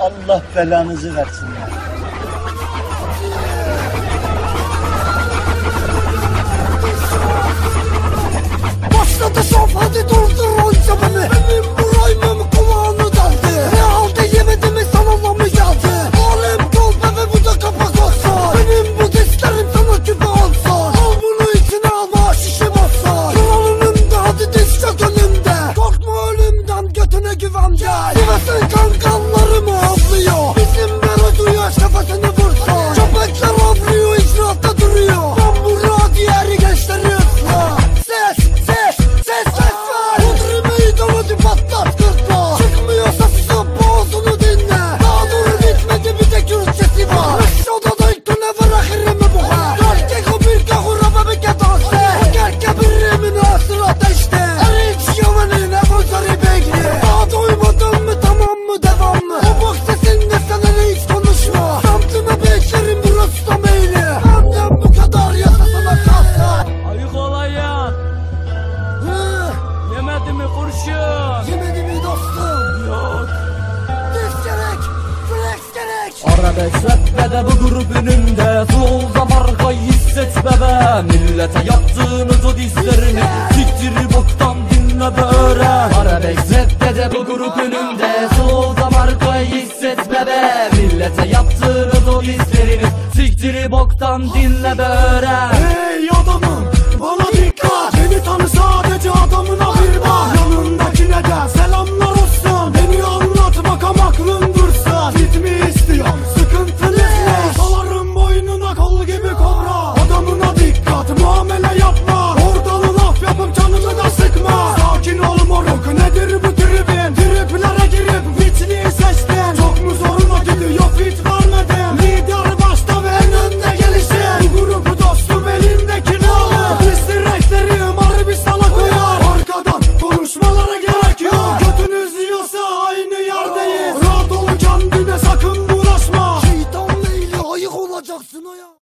Allah belanızı versin ya. kurşun. Yemedi mi dostum? Yok. Disterek, flesterek. Arabesk rapte de bu grubun önünde sol solda markayı hisset bebe. Millete yaptığınız o dizlerini siktiri boktan dinle ve öğren. Arabesk rapte de bu grup önünde sol solda markayı hisset bebe. Millete yaptığınız o dizlerini siktiri boktan dinle ve öğren. 得すのよ。